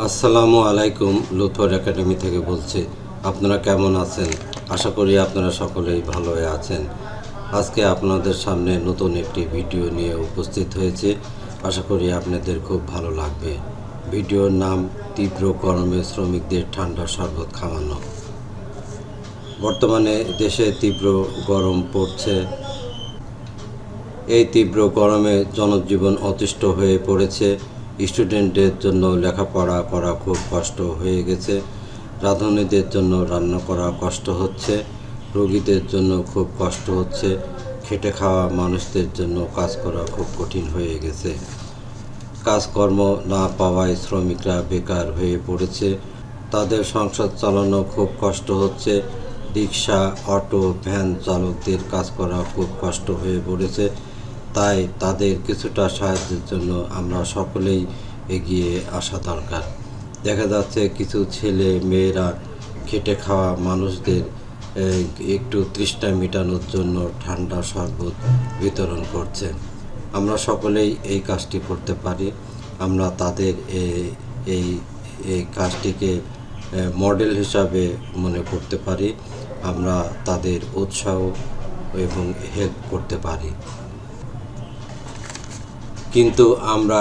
আসসালামু আলাইকুম, Luther academy থেকে বলছি, আপনারা কেমন আছেন? আশা করি আপনারা সকলেই ভালো আছেন। আজকে আপনাদের সামনে নতুন একটি ভিডিও নিয়ে উপস্থিত হয়েছে। আশা করি আপনাদের খুব ভালো লাগবে। ভিডিওর নাম, তীব্র গরমে শ্রমিকদের ঠান্ডা শরবত খাওয়ানো। বর্তমানে দেশে তীব্র গরম পড়ছে। এই তীব্র গরমে জনজীবন অতিষ্ঠ হয়ে পড়েছে। স্টুডেন্টদের জন্য লেখাপড়া করা খুব কষ্ট হয়ে গেছে। রাঁধুনিদের জন্য রান্না করা কষ্ট হচ্ছে। রোগীদের জন্য খুব কষ্ট হচ্ছে। খেটে খাওয়া মানুষদের জন্য কাজ করা খুব কঠিন হয়ে গেছে। কাজকর্ম না পাওয়ায় শ্রমিকরা বেকার হয়ে পড়েছে। তাদের সংসার চালানো খুব কষ্ট হচ্ছে। রিক্সা, অটো, ভ্যান চালকদের কাজ করা খুব কষ্ট হয়ে পড়েছে। তাই তাদের কিছুটা সাহায্যের জন্য আমরা সকলেই এগিয়ে আসা দরকার। দেখা যাচ্ছে কিছু ছেলে মেয়েরা খেটে খাওয়া মানুষদের একটু তৃষ্ণা মেটানোর জন্য ঠান্ডা শরবত বিতরণ করছে। আমরা সকলেই এই কাজটি করতে পারি। আমরা তাদের এই এই কাজটিকে মডেল হিসাবে মনে করতে পারি। আমরা তাদের উৎসাহ এবং হেল্প করতে পারি। কিন্তু আমরা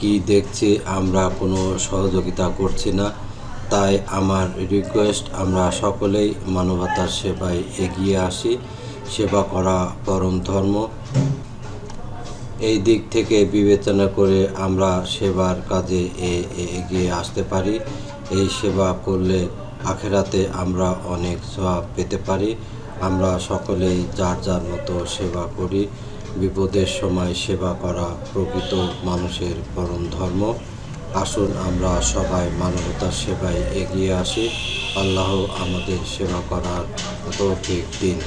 কি দেখছি, আমরা কোনো সহযোগিতা করছি না। তাই আমার রিকোয়েস্ট আমরা সকলেই মানবতার সেবায় এগিয়ে আসি। সেবা করা পরম ধর্ম। এই দিক থেকে বিবেচনা করে আমরা সেবার কাজে এগিয়ে আসতে পারি। এই সেবা করলে আখেরাতে আমরা অনেক সওয়াব পেতে পারি। আমরা সকলেই যার যার মতো সেবা করি। বিপদের সময় সেবা করা প্রকৃত মানুষের পরম ধর্ম। আসুন আমরা সবাই মানবতার সেবায় এগিয়ে আসি। আল্লাহ আমাদের সেবা করার তৌফিক দিন।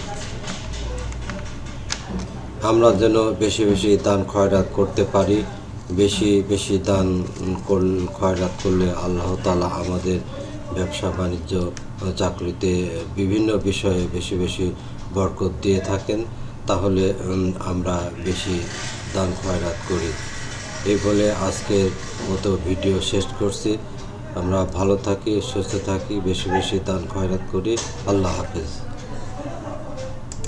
আমরা যেন বেশি বেশি দান খয়রাত করতে পারি, বেশি বেশি দান খয়রাত করলে আল্লাহ তালা আমাদের ব্যবসা বাণিজ্য, চাকরিতে বিভিন্ন বিষয়ে বেশি বেশি বরকত দিয়ে থাকেন। তাহলে আমরা বেশি দান খয়রাত করি। এই বলে আজকের মতো ভিডিও শেষ করছি। আমরা ভালো থাকি, সুস্থ থাকি, বেশি বেশি দান খয়রাত করি। আল্লাহ হাফেজ।